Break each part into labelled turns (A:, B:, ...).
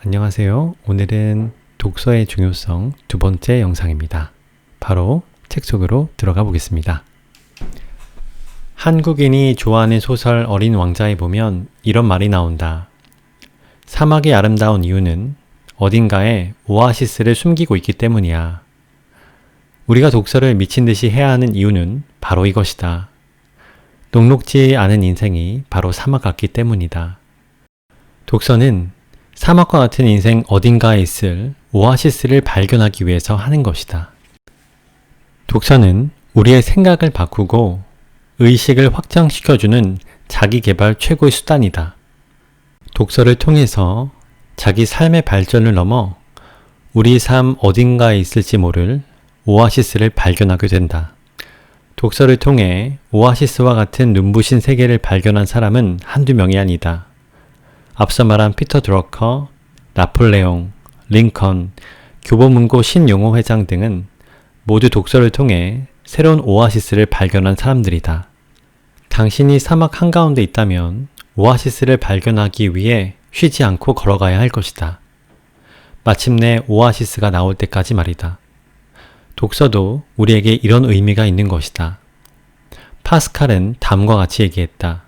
A: 안녕하세요. 오늘은 독서의 중요성 두 번째 영상입니다. 바로 책 속으로 들어가 보겠습니다. 한국인이 좋아하는 소설 어린 왕자에 보면 이런 말이 나온다. 사막이 아름다운 이유는 어딘가에 오아시스를 숨기고 있기 때문이야. 우리가 독서를 미친 듯이 해야 하는 이유는 바로 이것이다. 녹록지 않은 인생이 바로 사막 같기 때문이다. 독서는 사막과 같은 인생 어딘가에 있을 오아시스를 발견하기 위해서 하는 것이다. 독서는 우리의 생각을 바꾸고 의식을 확장시켜주는 자기 개발 최고의 수단이다. 독서를 통해서 자기 삶의 발전을 넘어 우리 삶 어딘가에 있을지 모를 오아시스를 발견하게 된다. 독서를 통해 오아시스와 같은 눈부신 세계를 발견한 사람은 한두 명이 아니다. 앞서 말한 피터 드러커, 나폴레옹, 링컨, 교보문고 신용호 회장 등은 모두 독서를 통해 새로운 오아시스를 발견한 사람들이다. 당신이 사막 한가운데 있다면 오아시스를 발견하기 위해 쉬지 않고 걸어가야 할 것이다. 마침내 오아시스가 나올 때까지 말이다. 독서도 우리에게 이런 의미가 있는 것이다. 파스칼은 다음과 같이 얘기했다.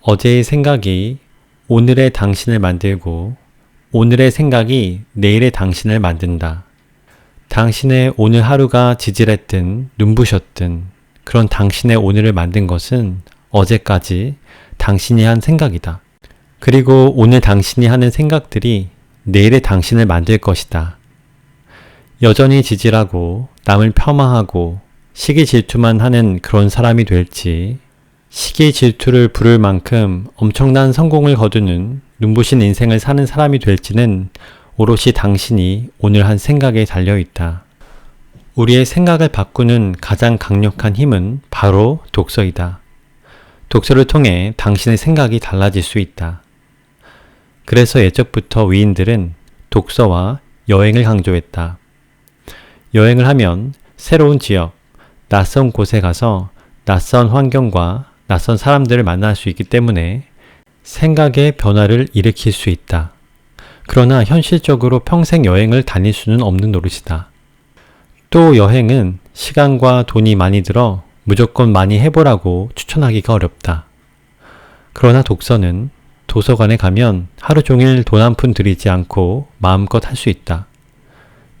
A: 어제의 생각이 오늘의 당신을 만들고 오늘의 생각이 내일의 당신을 만든다. 당신의 오늘 하루가 지질했든 눈부셨든 그런 당신의 오늘을 만든 것은 어제까지 당신이 한 생각이다. 그리고 오늘 당신이 하는 생각들이 내일의 당신을 만들 것이다. 여전히 지질하고 남을 폄하하고 시기 질투만 하는 그런 사람이 될지 시기 질투를 부를 만큼 엄청난 성공을 거두는 눈부신 인생을 사는 사람이 될지는 오롯이 당신이 오늘 한 생각에 달려 있다. 우리의 생각을 바꾸는 가장 강력한 힘은 바로 독서이다. 독서를 통해 당신의 생각이 달라질 수 있다. 그래서 예적부터 위인들은 독서와 여행을 강조했다. 여행을 하면 새로운 지역, 낯선 곳에 가서 낯선 환경과 낯선 사람들을 만날 수 있기 때문에 생각의 변화를 일으킬 수 있다. 그러나 현실적으로 평생 여행을 다닐 수는 없는 노릇이다. 또 여행은 시간과 돈이 많이 들어 무조건 많이 해보라고 추천하기가 어렵다. 그러나 독서는 도서관에 가면 하루 종일 돈 한 푼 들이지 않고 마음껏 할 수 있다.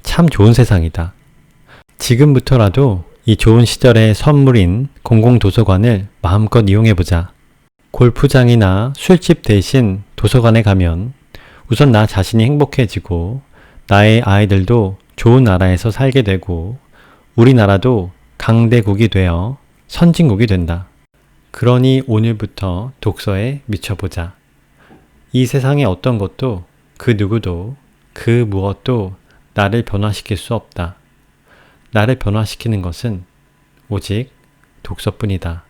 A: 참 좋은 세상이다. 지금부터라도 이 좋은 시절의 선물인 공공도서관을 마음껏 이용해보자. 골프장이나 술집 대신 도서관에 가면 우선 나 자신이 행복해지고 나의 아이들도 좋은 나라에서 살게 되고 우리나라도 강대국이 되어 선진국이 된다. 그러니 오늘부터 독서에 미쳐보자. 이 세상의 어떤 것도 그 누구도 그 무엇도 나를 변화시킬 수 없다. 나를 변화시키는 것은 오직 독서뿐이다.